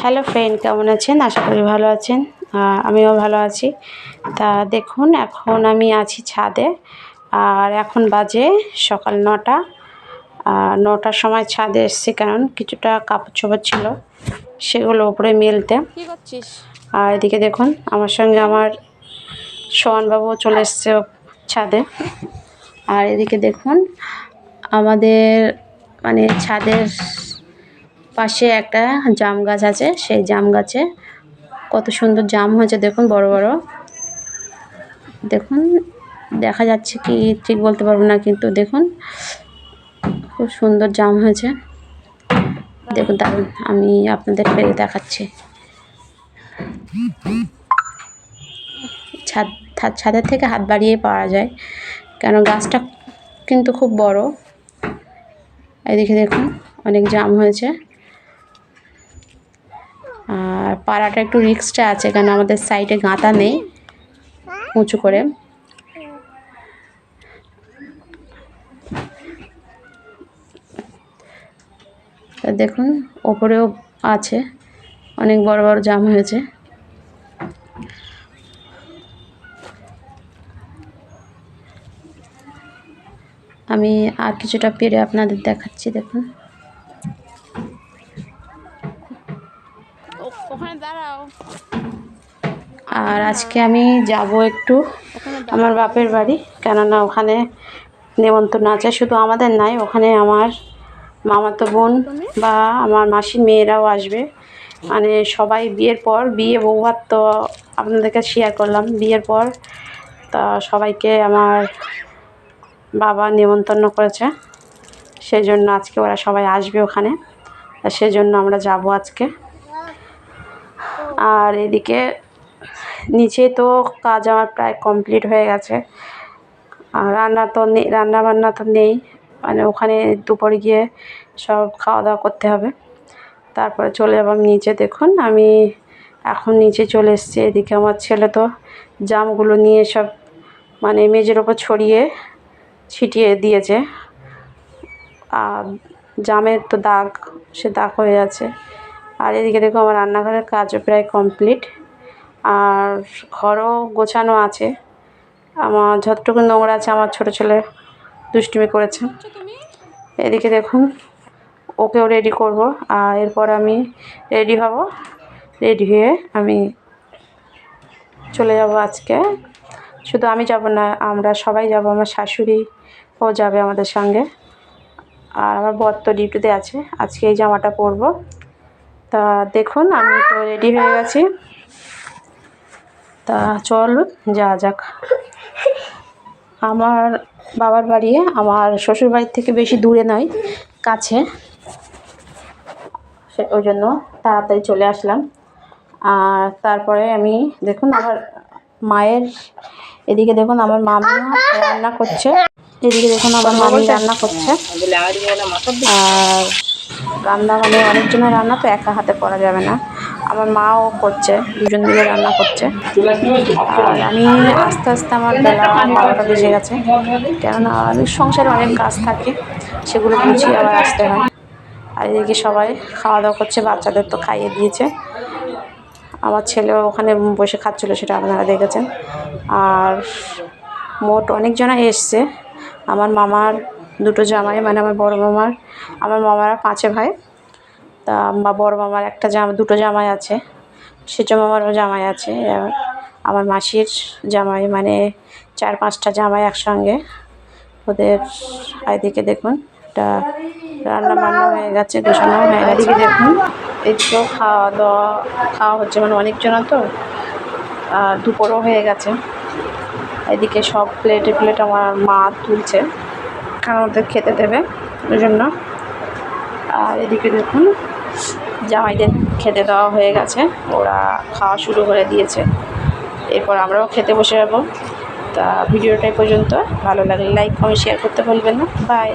Hello friend কেমন আছেন? আশা করি ভালো আছেন। আমিও ভালো আছি। তা দেখুন এখন আমি আছি ছাদে। আর এখন বাজে সকাল নটা। আর নটার সময় ছাদে এসেছি কারণ কিছুটা কাপড় চোপড় ছিল সেগুলো উপরে মেলতে। আর এদিকে দেখুন আমার সঙ্গে আমার সোহানবাবুও চলে এসছে ছাদে। আর এদিকে দেখুন আমাদের মানে ছাদের পাশে একটা জাম গাছ আছে, সেই জাম গাছে কত সুন্দর জাম হয়েছে, দেখুন বড় বড়। দেখুন, দেখা যাচ্ছে কি ঠিক বলতে পারব না, কিন্তু দেখুন, খুব সুন্দর জাম হয়েছে। দেখুন দারুণ আমি আপনাদের পেরে দেখাচ্ছি। ছাদ, ছাদ- ছাদের থেকে হাত বাড়িয়ে পাওয়া যায়, কেন গাছটা কিন্তু খুব বড়। এদিকে দেখুন, অনেক জাম হয়েছে। আর পাড়াটা একটু রিক্সটা আছে কারণ আমাদের সাইডে গাঁথা নেই, উঁচু করে। তা দেখুন, ওপরেও আছে, অনেক বড় বড় জাম হয়েছে। আমি আর কিছুটা পেরে আপনাদের দেখাচ্ছি, দেখুন। ওখানে দাঁড়াও। আর আজকে আমি যাব একটু আমার বাপের বাড়ি। কেননা ওখানে নেমন্তন্ন আছে শুধু আমাদের নাই ওখানে আমার মামাতো বোন বা আমার মাসির মেয়েরাও আসবে। মানে সবাই বিয়ের পর বিয়ে বৌভাত তো আপনাদেরকে শেয়ার করলাম বিয়ের পর তা সবাইকে আমার বাবা নেমন্তন্ন করেছে। সেই জন্য আজকে ওরা সবাই আসবে ওখানে। তা সেজন্য আমরা যাব আজকে। আর এদিকে নিচে তো কাজ আমার প্রায় কমপ্লিট হয়ে গেছে। আর রান্না তো নেই রান্না বান্না তো নেই। মানে ওখানে দুপুরে গিয়ে সব খাওয়া দাওয়া করতে হবে। তারপরে চলে যাব আমি নিচে। দেখুন, আমি এখন নিচে চলে এসেছি। এদিকে আমার ছেলে তো জামগুলো নিয়ে সব মানে মেঝের ওপর ছড়িয়ে ছিটিয়ে দিয়েছে। আর জামের তো দাগ, সে দাগ হয়ে আছে। আর এদিকে দেখো আমার রান্নাঘরের কাজও প্রায় কমপ্লিট। আর ঘরও গোছানো আছে। আমার যতটুকু নোংরা আছে, আমার ছোটো ছেলে দুষ্টুমি করেছে। এদিকে দেখুন, ওকেও রেডি করব। আর এরপর আমি রেডি হব। রেডি হয়ে আমি চলে যাব আজকে। শুধু আমি যাব না, আমরা সবাই যাব। আমার শাশুড়ি ও যাবে আমাদের সঙ্গে। আর আমার বর তো ডিউটিতে আছে। আজকে এই জামাটা পরবো। তা দেখুন, আমি তো রেডি হয়ে গেছি। তা চলুন যা যাক। আমার বাবার বাড়ি, আমার শ্বশুর বাড়ির থেকে বেশি দূরে নয়, কাছে। সে, ওই জন্য তাড়াতাড়ি চলে আসলাম। আর তারপরে আমি, দেখুন, আমার মায়ের, এদিকে দেখুন, আমার মামি রান্না করছে। এদিকে দেখুন, আমার মামি রান্না করছে। আর রান্না মানে অনেকজনের রান্না তো একা হাতে করা যাবে না। আমার মাও করছে, দুজন মিলে রান্না করছে। আর আমি আস্তে আস্তে আমার বেলা বারোটা বেজে গেছে। কেননা সংসারে অনেক কাজ থাকে, সেগুলো গুছিয়ে আবার আসতে হয়। আর এদিকে সবাই খাওয়া দাওয়া করছে, বাচ্চাদের তো খাইয়ে দিয়েছে। আমার ছেলেও ওখানে বসে খাচ্ছিলো, সেটা আপনারা দেখেছেন। আর মোট অনেকজনা এসছে। আমার মামার দুটো জামাই মানে আমার বড় মামার আমার মামারা পাঁচে ভাই। তা বা বড় মামার একটা জামা দুটো জামাই আছে। সেটা মামারও জামাই আছে। আমার মাসির জামাই মানে চার পাঁচটা জামাই একসঙ্গে। ওদের এদিকে দেখুন এটা রান্না বান্না হয়ে গেছে গোছানো হয়ে গেছে। দেখুন। এদিকেও খাওয়া দাওয়া খাওয়া হচ্ছে মানে অনেকজনা তো। আর দুপুরও হয়ে গেছে। এদিকে সব প্লেটে প্লেট আমার মা তুলছে। কারণ মধ্যে খেতে দেবে ওই জন্য আর এদিকে দেখুন, জামাইদের খেতে দেওয়া হয়ে গেছে, ওরা খাওয়া শুরু করে দিয়েছে। এরপর আমরাও খেতে বসে যাব। তা ভিডিওটাই পর্যন্ত। ভালো লাগলে লাইক কমেন্ট শেয়ার করতে ভুলবেন না। বাই